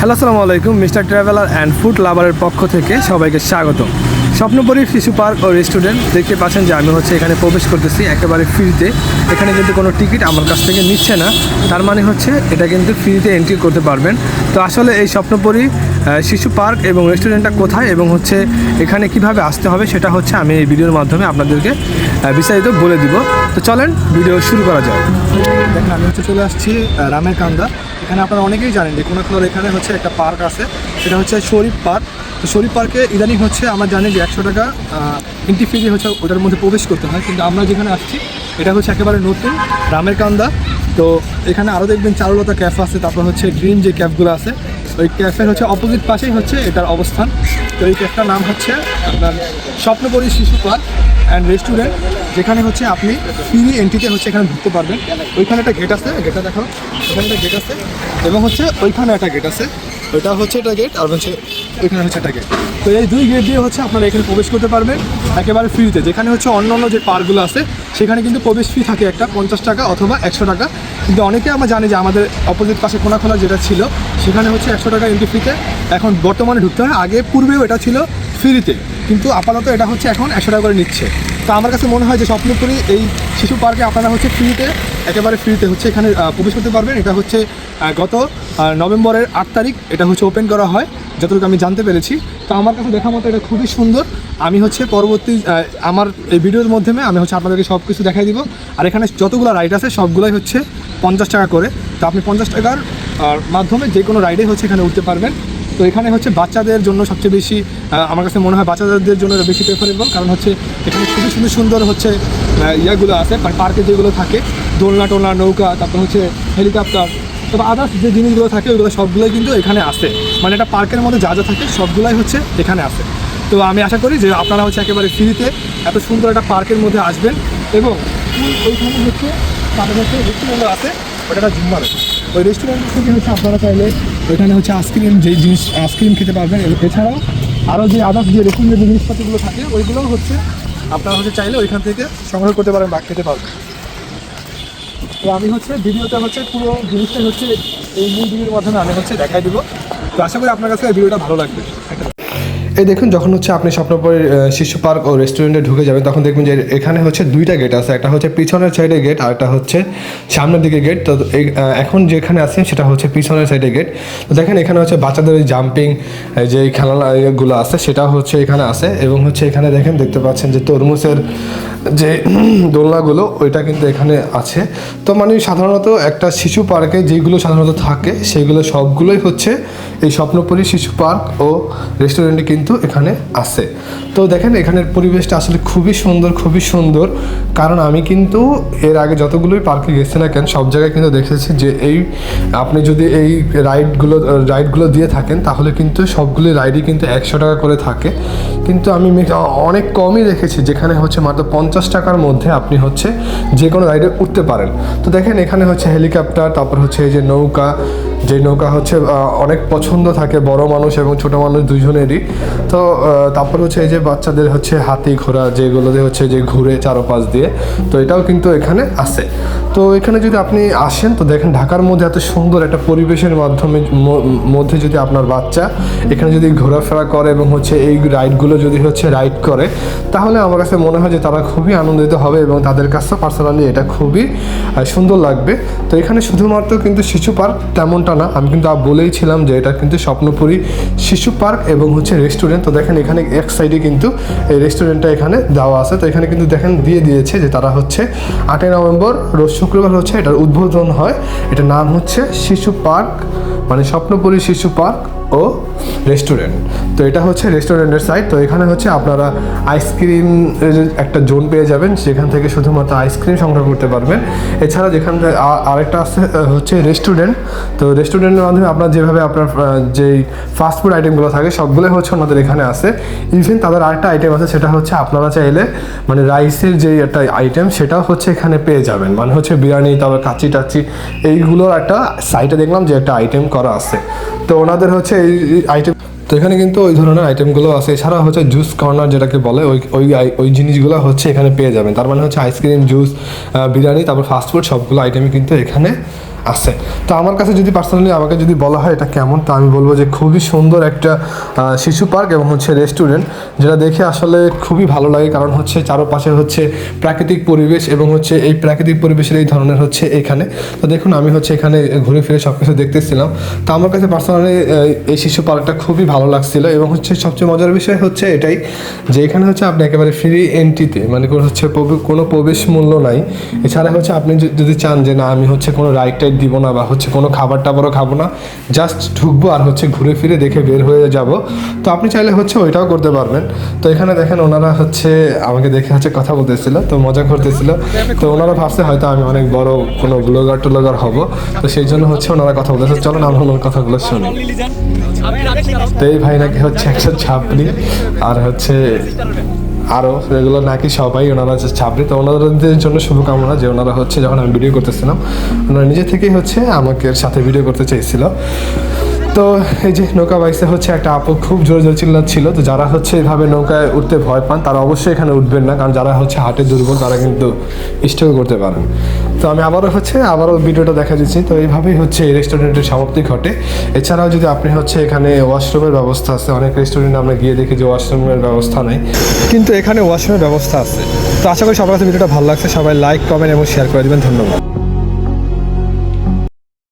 Hello, আসসালামু আলাইকুম, mister traveller and food লাভারের পক্ষ থেকে সবাইকে স্বাগত স্বপ্নপুরী শিশু পার্ক ও রেস্টুরেন্ট, দেখতে পাচ্ছেন যে আমি হচ্ছে এখানে প্রবেশ করতেছি একেবারে ফ্রিতে। এখানে কিন্তু কোনো টিকিট আমার কাছ থেকে নিচ্ছে না। তার মানে হচ্ছে এটা কিন্তু ফ্রিতে এন্ট্রি করতে পারবেন। তো আসলে এই স্বপ্নপুরী শিশু পার্ক এবং রেস্টুরেন্টটা কোথায় এবং হচ্ছে এখানে কীভাবে আসতে হবে সেটা হচ্ছে আমি এই ভিডিওর মাধ্যমে আপনাদেরকে বিস্তারিত বলে দিব। তো চলেন ভিডিও শুরু করা যায় দেখেন, আমি হচ্ছে চলে আসছি রামের কান্দা এখানে আপনারা অনেকেই জানেন যে কোনো কোনো এখানে হচ্ছে একটা পার্ক আছে, সেটা হচ্ছে শরীফ পার্ক। তো শরীফ পার্কে ইদানিং হচ্ছে আমরা জানি যে একশো টাকা এন্ট্রি ফি হচ্ছে ওটার মধ্যে প্রবেশ করতে হয়। কিন্তু আমরা যেখানে আসছি, এটা হচ্ছে একেবারে নতুন রামের কান্দা তো এখানে আরও দেখবেন চারুলতা ক্যাফ আছে, তারপর হচ্ছে গ্রিন যে ক্যাফগুলো আছে ওই ক্যাফের হচ্ছে অপোজিট পাশেই হচ্ছে এটার অবস্থান। তো এই ক্যাফটার নাম হচ্ছে আপনার স্বপ্নপরী শিশু পার্ক অ্যান্ড রেস্টুরেন্ট যেখানে হচ্ছে আপনি ফ্রি এন্ট্রিতে হচ্ছে এখানে ঢুকতে পারবেন। ওইখানে একটা গেট আছে গেটটা দেখো ওইখানে একটা গেট আছে এবং হচ্ছে ওইখানে একটা গেট আছে। ওইটা হচ্ছে এটা গেট আর হচ্ছে ওইখানে হচ্ছে একটা গেট তো এই দুই গেট দিয়ে হচ্ছে আপনারা এখানে প্রবেশ করতে পারবেন, একেবারে ফ্রিতে যেখানে হচ্ছে অন্য অন্য যে পার্কগুলো আছে, সেখানে কিন্তু প্রবেশ ফি থাকে একটা, পঞ্চাশ টাকা অথবা একশো টাকা। কিন্তু অনেকে আমরা জানি যে আমাদের অপোজিট পাশে কোনা খোলা যেটা ছিল, সেখানে হচ্ছে একশো টাকা এন্ট্রি ফিতে এখন বর্তমানে ঢুকতে হয়, আগে পূর্বেও এটা ছিল ফ্রিতে কিন্তু আপাতত এটা হচ্ছে এখন একশো টাকা করে নিচ্ছে। তো আমার কাছে মনে হয় যে স্বপ্নপুরি এই শিশু পার্কে আপনারা হচ্ছে ফ্রিতে একেবারে ফ্রিতে হচ্ছে। এখানে প্রবেশ করতে পারবেন। এটা হচ্ছে গত নভেম্বরের আট তারিখ। এটা হচ্ছে ওপেন করা হয়, যতটুকু আমি জানতে পেরেছি। তো আমার কাছে দেখা মতো এটা খুবই সুন্দর। আমি হচ্ছে পরবর্তী আমার এই ভিডিওর মাধ্যমে আমি হচ্ছে আপনাদেরকে সব কিছু দেখাই দিব। আর এখানে যতগুলো রাইড আছে, সবগুলোই হচ্ছে পঞ্চাশ টাকা করে। তো আপনি পঞ্চাশ টাকার মাধ্যমে যে কোনো রাইডে হচ্ছে এখানে উঠতে পারবেন। তো এখানে হচ্ছে বাচ্চাদের জন্য সবচেয়ে বেশি আমার কাছে মনে হয় বাচ্চাদের জন্য বেশি প্রেফারেবল কারণ হচ্ছে এখানে খুবই সুন্দর সুন্দর হচ্ছে ইয়াগুলো আছে। মানে পার্কে যেগুলো থাকে দোলনা টোলনা, নৌকা, তারপর হচ্ছে হেলিকপ্টার তবে আদার্স যে জিনিসগুলো থাকে ওইগুলো সবগুলোই কিন্তু এখানে আসে। মানে একটা পার্কের মধ্যে যা যা থাকে সবগুলাই হচ্ছে এখানে আসে। তো আমি আশা করি যে আপনারা হচ্ছে একেবারে ফ্রিতে এত সুন্দর একটা পার্কের মধ্যে আসবেন এবং ওই- ওইখানে হচ্ছে তাদের হচ্ছে রেস্টুরেন্ট আছে ওটা একটা জিম্বার ওই রেস্টুরেন্ট থেকে হচ্ছে আপনারা চাইলে ওইখানে হচ্ছে আইসক্রিম যে জিনিস আইসক্রিম খেতে পারবেন। এছাড়াও আরও যে আদার্স যে রেস্টুরেন্টের যে জিনিসপাতিগুলো থাকে, ওইগুলোও হচ্ছে আপনারা হচ্ছে চাইলে ওইখান থেকে সংগ্রহ করতে পারেন বা খেতে পারবেন। তো আমি হচ্ছে ভিডিওটা হচ্ছে পুরো জিনিসটাই হচ্ছে এই মূল ভিডিওর মাধ্যমে আমি হচ্ছে দেখাই দেবো। তো আশা করি আপনার কাছে ভিডিওটা ভালো লাগবে। এই দেখুন, যখন হচ্ছে আপনি স্বপ্নপুরের শিশু পার্ক ও রেস্টুরেন্টে ঢুকে যাবেন, তখন দেখবেন যে এখানে হচ্ছে দুইটা গেট আছে। একটা হচ্ছে পিছনের সাইডে গেট আর একটা হচ্ছে সামনের দিকে গেট তো এখন যেখানে আছেন, সেটা হচ্ছে পিছনের সাইডে গেট তো দেখেন, এখানে হচ্ছে বাচ্চাদের জাম্পিং যে খেলাগুলো আছে, সেটা হচ্ছে এখানে আছে। এবং হচ্ছে এখানে দেখেন, দেখতে পাচ্ছেন যে তরমুজের যে দোলনাগুলো, ওইটা কিন্তু এখানে আছে। তো মানে সাধারণত একটা শিশু পার্কে যেগুলো সাধারণত থাকে, সেগুলো সবগুলোই হচ্ছে এই স্বপ্নপুরী শিশু পার্ক ও রেস্টুরেন্টে কিন্তু এখানে আছে। তো দেখেন, এখানের পরিবেশটা আসলে খুবই সুন্দর খুবই সুন্দর। কারণ আমি কিন্তু এর আগে যতগুলোই পার্কে গেছি না কেন, সব জায়গায় কিন্তু দেখেছি যে এই আপনি যদি এই রাইডগুলো রাইডগুলো দিয়ে থাকেন, তাহলে কিন্তু সবগুলি রাইডই কিন্তু একশো টাকা করে থাকে। কিন্তু আমি অনেক কমই দেখেছি, যেখানে হচ্ছে মাত্র পঞ্চাশ টাকার মধ্যে আপনি হচ্ছে যে কোনো রাইডে উঠতে পারেন। তো দেখেন, এখানে হচ্ছে হেলিকপ্টার, তারপর হচ্ছে এই যে নৌকা যে নৌকা হচ্ছে অনেক পছন্দ থাকে, বড় মানুষ এবং ছোট মানুষ দুজনেরই তো তারপর হচ্ছে এই যে বাচ্চাদের হচ্ছে হাতি ঘোড়া যেগুলোতে হচ্ছে যে ঘুরে চারোপাশ দিয়ে, তো এটাও কিন্তু এখানে আছে। তো এখানে যদি আপনি আসেন, তো দেখেন ঢাকার মধ্যে এত সুন্দর একটা পরিবেশের মাধ্যমে মধ্যে যদি আপনার বাচ্চা এখানে যদি ঘোরাফেরা করে এবং হচ্ছে এই রাইডগুলো যদি হচ্ছে রাইড করে তাহলে আমার কাছে মনে হয় যে তারা খুবই আনন্দিত হবে এবং তাদের কাছে পার্সোনালি এটা খুবই সুন্দর লাগবে। তো এখানে শুধুমাত্র কিন্তু শিশু পার্ক তেমনটা না, আমি কিন্তু বলেইছিলাম যে এটা কিন্তু স্বপ্নপুরী শিশু পার্ক এবং হচ্ছে রেস্টুরেন্ট। তো দেখেন এখানে এক সাইডে কিন্তু এই রেস্টুরেন্টটা এখানে দেওয়া আছে। তো এখানে কিন্তু দেখেন দিয়ে দিয়েছে যে তারা হচ্ছে আটই নভেম্বর, রোজ শুক্রবার হচ্ছে এটার উদ্বোধন হয়। এটার নাম হচ্ছে শিশু পার্ক মানে স্বপ্নপুরী শিশু পার্ক। ও রেস্টুরেন্ট। তো এটা হচ্ছে রেস্টুরেন্টের সাইড তো এখানে হচ্ছে আপনারা আইসক্রিম একটা জোন পেয়ে যাবেন সেখান থেকে শুধুমাত্র আইসক্রিম সংগ্রহ করতে পারবেন। এছাড়া যেখান আরেকটা আছে হচ্ছে রেস্টুরেন্ট। তো রেস্টুরেন্টের মাধ্যমে আপনার যেভাবে আপনার যেই ফাস্টফুড আইটেমগুলো থাকে সবগুলোই হচ্ছে ওনাদের এখানে আছে। ইভেন তাদের আরেকটা আইটেম আছে, সেটা হচ্ছে আপনারা চাইলে মানে রাইসের যে একটা আইটেম সেটাও হচ্ছে এখানে পেয়ে যাবেন। মানে হচ্ছে বিরিয়ানি, তারপর কাচি টাচি এইগুলোর একটা সাইটে দেখলাম যে একটা আইটেম করা আছে। তো ওনাদের হচ্ছে এই আইটেম তো এখানে কিন্তু ওই ধরনের আইটেমগুলো আছে। এছাড়া হচ্ছে জুস কর্নার যেটাকে বলে, ওই ওই ওই জিনিসগুলো হচ্ছে এখানে পেয়ে যাবেন। তার মানে হচ্ছে আইসক্রিম জুস বিরিয়ানি, তারপর ফাস্টফুড সবগুলো আইটেমই কিন্তু এখানে আছে। তো আমার কাছে যদি পার্সোনালি আমাকে যদি বলা হয় এটা কেমন, তো আমি বলব যে খুবই সুন্দর একটা শিশু পার্ক এবং হচ্ছে রেস্টুরেন্ট, যেটা দেখে আসলে খুবই ভালো লাগে। কারণ হচ্ছে চারপাশে হচ্ছে প্রাকৃতিক পরিবেশ এবং হচ্ছে এই প্রাকৃতিক পরিবেশের এই ধরনের হচ্ছে এখানে। তো দেখুন, আমি হচ্ছে এখানে ঘুরে ফিরে সব কিছু দেখতেছিলাম। তো আমার কাছে পার্সোনালি এই শিশু পার্কটা খুবই ভালো লাগছিল এবং হচ্ছে সবচেয়ে মজার বিষয় হচ্ছে এটাই যে এখানে হচ্ছে আপনি একেবারে ফ্রি এন্ট্রিতে মানে হচ্ছে কোনো প্রবেশ মূল্য নাই। এছাড়া হচ্ছে আপনি যদি চান যে না, আমি হচ্ছে কোনো রাইড টাইড দিব না বা হচ্ছে কোনো খাবার টাবারও খাব না। জাস্ট ঢুকবো আর হচ্ছে ঘুরে ফিরে দেখে বের হয়ে যাব। তো আপনি চাইলে হচ্ছে ওইটাও করতে পারবেন। তো এখানে দেখেন ওনারা হচ্ছে আমাকে দেখে হচ্ছে কথা বলতেছিল, তো মজা করতেছিল। তো ওনারা ভাবছে হয়তো আমি অনেক বড় কোনো ব্লগার টুলগার হব। তো সেই জন্য হচ্ছে ওনারা কথা বলতেছে। চলো না আমরা ওনার কথাগুলো শুনি। তো এই ভাই নাকি হচ্ছে একটা ছাপড়ি আর হচ্ছে আরও এগুলো নাকি সবাই ওনারা যে ছাপড়ি তো ওনাদের জন্য শুভকামনা যে ওনারা হচ্ছে যখন আমি ভিডিও করতেছিলাম, ওনারা নিজে থেকেই হচ্ছে আমাকে সাথে ভিডিও করতে চাইছিল। তো এই যে নৌকা বাইসে হচ্ছে একটা আপু, খুব জোরে জোরে চিল্লাচ্ছিল। তো যারা হচ্ছে এভাবে নৌকায় উঠতে ভয় পান, তারা অবশ্যই এখানে উঠবেন না, কারণ যারা হচ্ছে হাটে দুর্বল, তারা কিন্তু স্ট্রাগল করতে পারেন। তো আমি আবারও হচ্ছে, আবারও ভিডিওটা দেখা দিচ্ছি। তো এইভাবেই হচ্ছে এই রেস্টুরেন্টের সমাপ্তি ঘটে। এছাড়াও যদি আপনি হচ্ছে এখানে ওয়াশরুমের ব্যবস্থা আছে, অনেক রেস্টুরেন্টে আমরা গিয়ে দেখি যে ওয়াশরুমের ব্যবস্থা নেই। কিন্তু এখানে ওয়াশরুমের ব্যবস্থা আছে। তো আশা করি সবার কাছে ভিডিওটা ভালো লাগছে। সবাই লাইক কমেন্ট এবং শেয়ার করে দেবেন। ধন্যবাদ।